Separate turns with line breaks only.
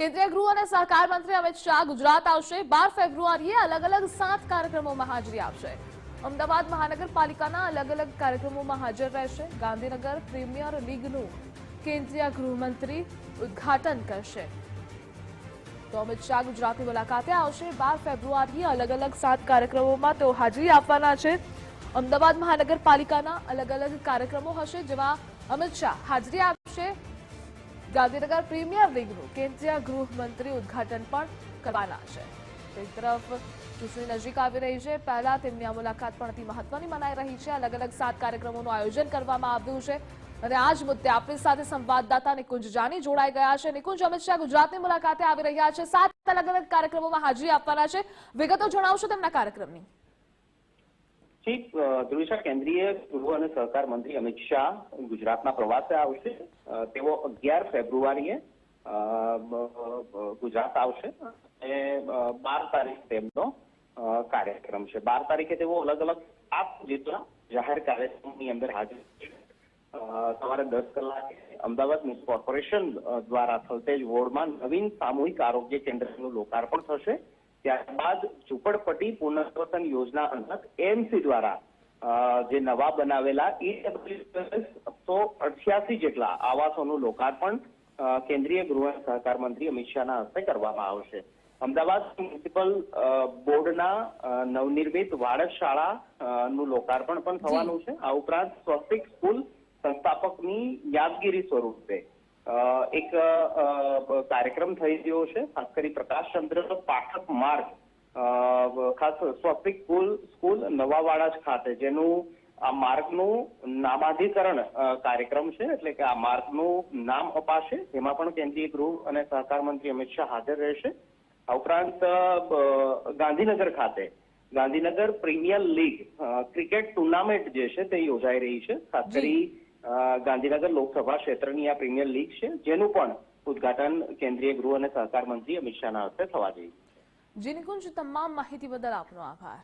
કેન્દ્રીય ગૃહ અને સહકાર મંત્રી અમિત શાહ ગુજરાત આવશે. બાર ફેબ્રુઆરીએ અલગ અલગ સાત કાર્યક્રમોમાં હાજરી આપશે. અમદાવાદ મહાનગરપાલિકાના અલગ અલગ કાર્યક્રમોમાં હાજર રહેશે. ગાંધીનગર પ્રીમિયર લીગનું કેન્દ્રીય ગૃહમંત્રી ઉદ્ઘાટન કરશે. તો અમિત શાહ ગુજરાતની મુલાકાતે આવશે. બાર ફેબ્રુઆરીએ અલગ અલગ સાત કાર્યક્રમોમાં તેઓ હાજરી આપવાના છે. અમદાવાદ મહાનગરપાલિકાના અલગ અલગ કાર્યક્રમો હશે જેમાં અમિત શાહ હાજરી આપશે. ગાંધીનગર પ્રીમિયર લીગનું કેન્દ્રીય ગૃહમંત્રી ઉદ્ઘાટન પણ કરવાના છે. એક તરફ ચૂંટણી નજીક આવી રહી છે. પહેલા તેમની આ મુલાકાત પણ અતિ મહત્વની મનાઈ રહી છે. અલગ અલગ સાત કાર્યક્રમોનું આયોજન કરવામાં આવ્યું છે. અને આ જ મુદ્દે આપણી સાથે સંવાદદાતા નિકુંજ જાની જોડાઈ ગયા છે. નિકુંજ, અમિત શાહ ગુજરાતની મુલાકાતે આવી રહ્યા છે. સાત અલગ અલગ કાર્યક્રમોમાં હાજરી આપવાના છે. વિગતો જણાવશો તેમના કાર્યક્રમની.
જી ધ્રુવિશા, કેન્દ્રીય ગૃહ અને સહકાર મંત્રી અમિત શાહ ગુજરાતના પ્રવાસે આવશે. તેઓ અગિયાર ફેબ્રુઆરીએ ગુજરાત આવશે અને બાર તારીખ તેમનો કાર્યક્રમ છે. બાર તારીખે તેઓ અલગ અલગ સાત જેટલા જાહેર કાર્યક્રમની અંદર હાજર છે. સવારે દસ કલાકે અમદાવાદ મ્યુનિસિપલ કોર્પોરેશન દ્વારા થલતેજ વોર્ડમાં નવીન સામૂહિક આરોગ્ય કેન્દ્રનું લોકાર્પણ થશે. ત્યારબાદ ઝુંપડપટ્ટી પુનર્વસન યોજના અંતર્ગત એમસી દ્વારા જે નવા બનાવેલા સો અઠ્યાસી જેટલા આવાસોનું લોકાર્પણ કેન્દ્રીય ગૃહ સહકાર મંત્રી અમિત શાહના હસ્તે કરવામાં આવશે. અમદાવાદ મ્યુનિસિપલ બોર્ડના નવનિર્મિત વાડજ શાળા નું લોકાર્પણ પણ થવાનું છે. આ ઉપરાંત સ્વસ્તિક સ્કૂલ સંસ્થાપકની યાદગીરી સ્વરૂપે. એક કાર્યક્રમ થઈ રહ્યો છે. ખાસ કરી પ્રકાશચંદ્ર પાઠક માર્ગ ખાસ સ્વસ્તિક સ્કૂલ સ્કૂલ નવાવાડા જ ખાતે જેનું આ માર્ગનું નામાધિકરણ કાર્યક્રમ છે. એટલે કે આ માર્ગનું નામ અપાશે. એમાં પણ કેન્દ્રીય ગૃહ અને સહકાર મંત્રી અમિત શાહ હાજર રહેશે. આ ઉપરાંત ગાંધીનગર ખાતે Gandhinagar premier league cricket tournament જે છે તે યોજાઈ રહી છે. ખાસ કરી ગાંધીનગર લોકસભા ક્ષેત્રની આ પ્રીમિયર લીગ છે, જેનું પણ ઉદ્ઘાટન કેન્દ્રીય ગૃહ અને સહકાર મંત્રી અમિત શાહના હસ્તે થવા જઈ છે.
જી નિકુંજ તમામ માહિતી બદલ આપનો આભાર